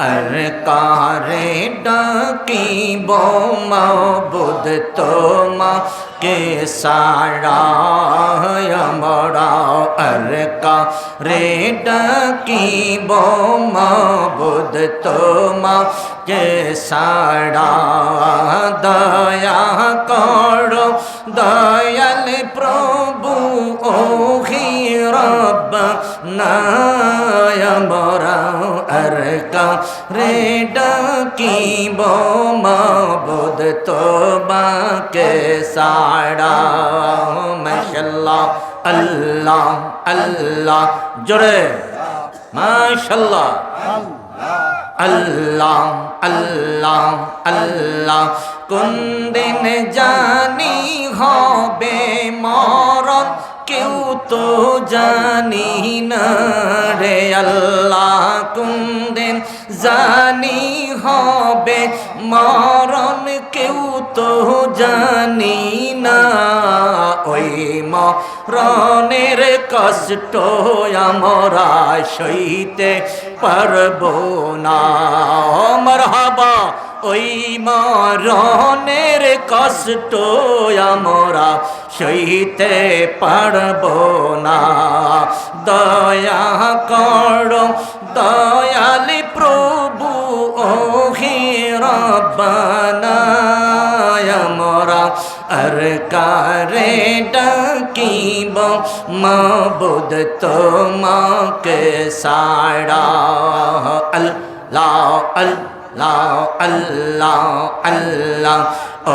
अर कारे डकी बो मबुद तोमा के सारा मोड़ा अर का रे डकी बो मबुद तोमा के सारा। दया करो, दयाल प्रभु ओ ही रब नया मोरा রে ডাকিব মাবুদ তোবাকে সাড়া মাশাল্লাহ আল্লাহ আল্লাহ জোরে মাশাল্লাহ আল্লাহ আল্লাহ আল্লাহ কোন দিন জানি হবে মরণ কেউ তো জানি না রে আল্লাহ কোন দিন জানি হবে। মরণ কেউ তো জানি না ওই মরণের কষ্ট আমরা সইতে পারব না। মরহাবা ওই মরণের কষ্ট আমরা সইতে পারব না। দয়া করো, দয়ালি প্রভু ও রব্বানা। আমরা আর কারে ডাকিব, মাবুদ তোমাকে সাড়া আল্লাহ আল্লাহ। আল্লাহ আল্লাহ ও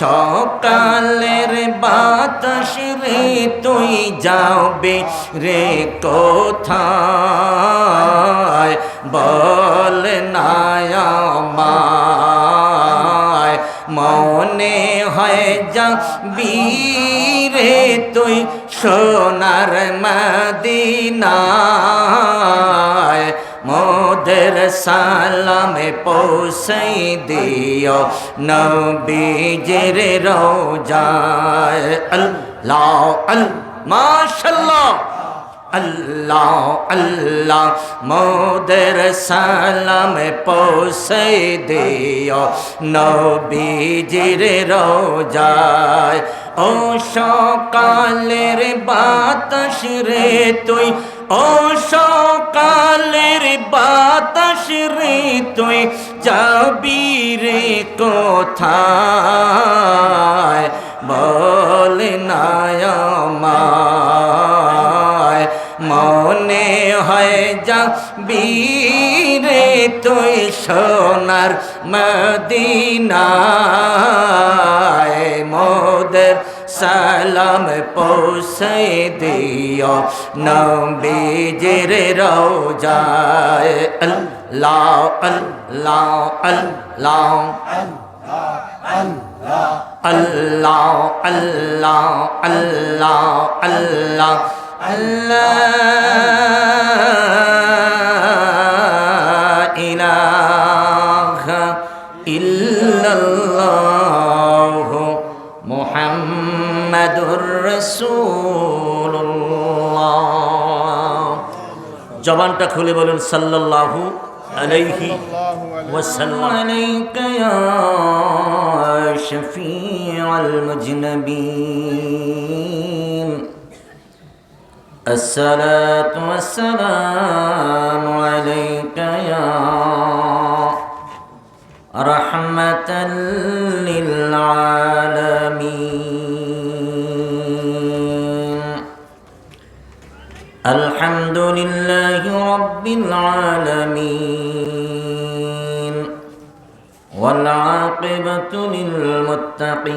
সকালের বাতাস রে, তুই যাবে রে কোথায়? বল নায়ামায় মনে হয় যা বীরে তুই সোনার মদিনায়। মোদের সালামে পৌঁছাই দিও। নবীজের রোজায় আল্লাহ আল মাশাল্লাহ আল্লাহ আল্লাহ, মোদের সালামে পৌঁছাই দিও। নবীজির রোজায়, ও সকালের বাতাস রে তুই ও সকালের বাতাস রে, তুই যাবি রে কোথায়? বল নায়ামায় মনে হয় যা বীরে তুই সোনার মদিনায়। মোদের সালাম পৌঁছে দিও নবীজির রোজায় আল্লাহ আল্লাহ আল্লাহ। আল্লাহ আল্লাহ আল্লাহ আল্লাহ। আল্লাহ। মুহাম্মাদুর রাসূলুল্লাহ জবানটা খুলে বলুন সাল্লাল্লাহু আলাইহি وسلم عليك يا شفيع المجنبين الصلاة والسلام عليك يا رحمة للعالمين الحمد لله رب العالمين والعاقبة للمتقين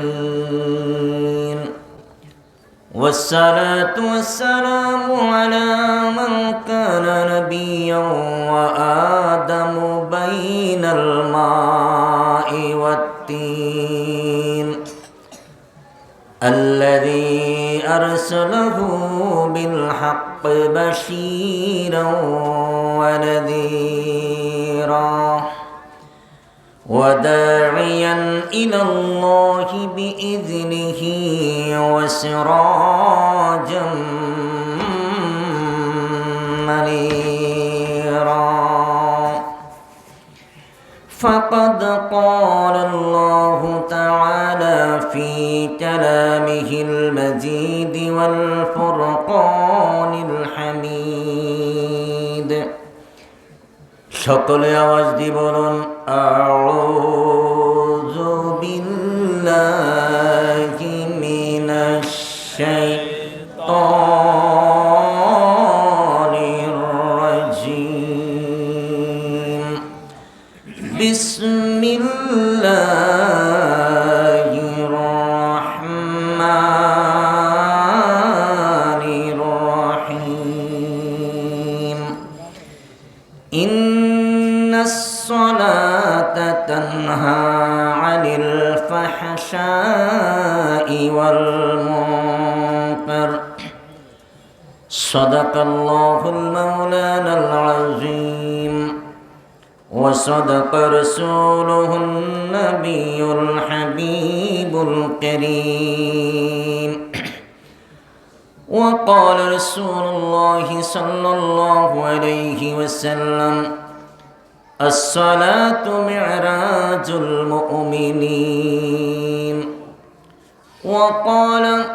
والصلاة والسلام على من كان نبيا وآدم بين الماء والتين الذي أرسله بالحق بشيرا ونذيرا. وداعيا إلى الله بإذنه وسراجا منيرا. فقد قال الله تعالى في كلامه المجيد সকলে আওয়াজ দিয়ে বলুন আউযু বিল্লাহি মিনাশ শাইতানির عن الفحشاء والمنكر. صدق الله المولانا العظيم. وصدق رسوله النبي الحبيب الكريم. وقال رسول الله صلى الله عليه وسلم الصلاة معراج المؤمنين. وقال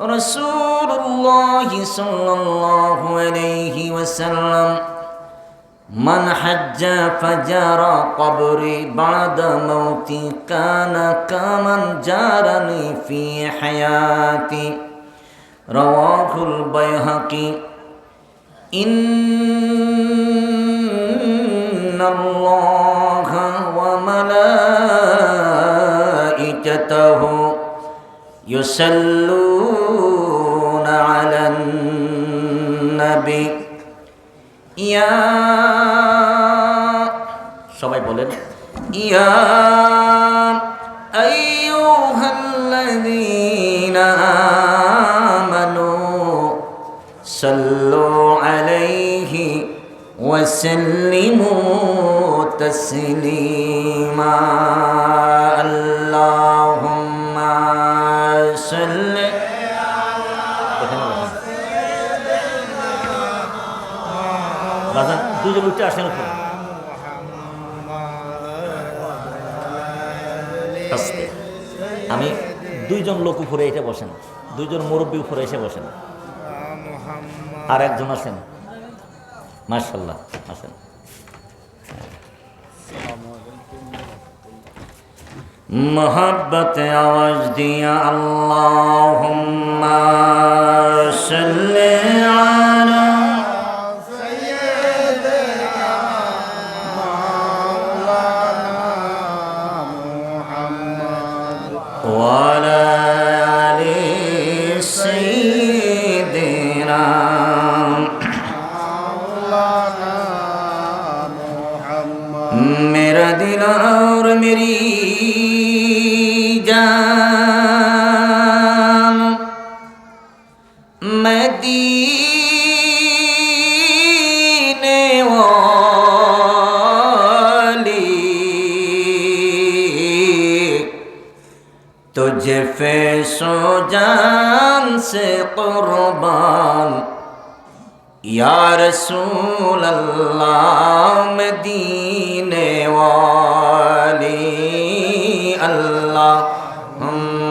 رسول الله صلى الله عليه وسلم من حج فجار قبري بعد موتي كان كمن جارني في حياتي. رواه البيهقي. إن الله وملائكته يصلون على النبي يا সবাই বলেন ইয়া أيها الذين آمنوا صلوا عليه وسلموا تسليما اللهم صل বাজান দুজন উঠে আসেন উপরে আস্তে। আমি দুইজন লোক উপরে এটা বসেন দুইজন মুরব্বী উপরে এসে বসেন আর একজন আছেন মার্শাল্লাহ আসেন محبت آواز دیا اللہم صلی محمد محمد میرا دل اور میری جام مدینے والی تجھے فیس و جان سے قربان یا رسول اللہ مدینے والی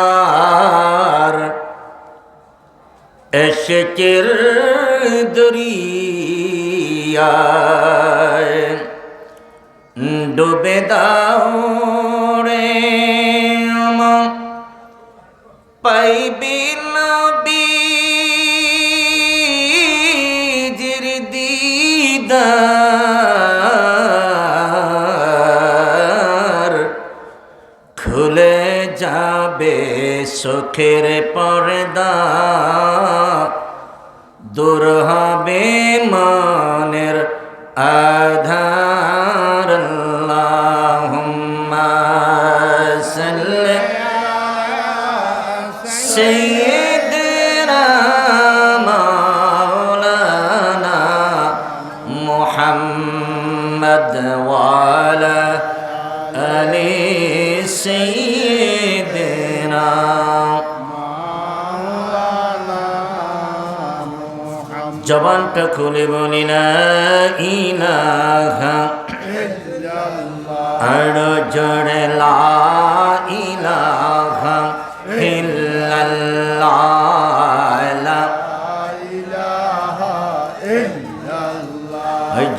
দিদার। এশকের দরিয়ায় ডুবে দাও রে পাইবি যাবে সুখের পর্দা দূর হবে মানের আধার আল্লাহুম্মা সাল্লি سيدنا مولانا محمد وعلى آل سيدنا জবানটা খুলে বলি না ইলাহা আর জড়ে লা ইলাহা ইল্লাল্লাহ।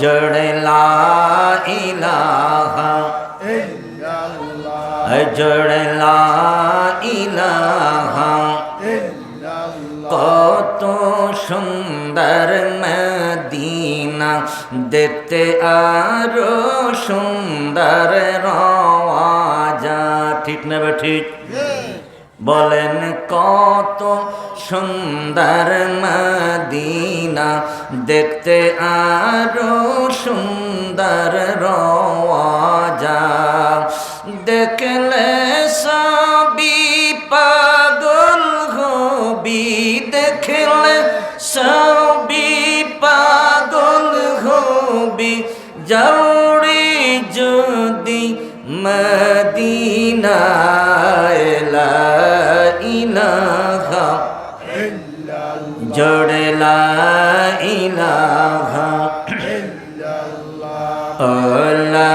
জড়ে লা ইলাহা জড়ে লা সুন্দর মদিনা, দেখতে আরও সুন্দর রওয়াজা। ঠিক না ঠিক? বলেন কত সুন্দর মদিনা, দেখতে আরও সুন্দর রওয়াজা। দেখলে যাওড়ি যদি মদিনায় লা ইলাহা জড়ে লা ইলাহা লা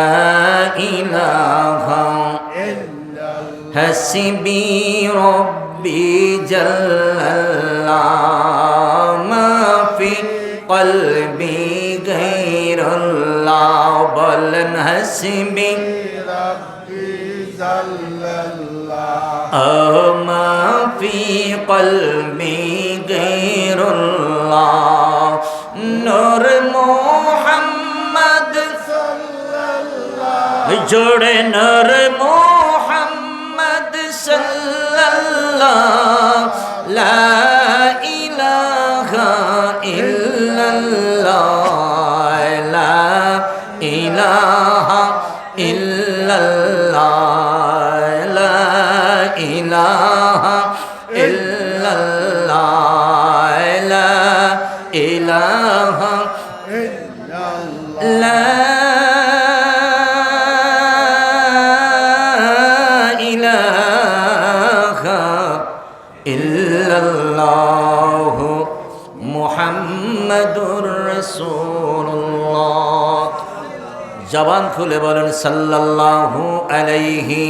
ইলাহা حسبي ربي جل الله ما في قلبي غير الله আল্লাহ বলেন হাসিবি আমা ফি কলবি গায়রুল্লাহ নূর মুহাম্মদ সাল্লাল্লাহ জোরে সাল্লাল্লাহ ইলাহা لا إله إلا الله محمد رسول الله জবান খুলে বলেন সাল্লাল্লাহু আলাইহি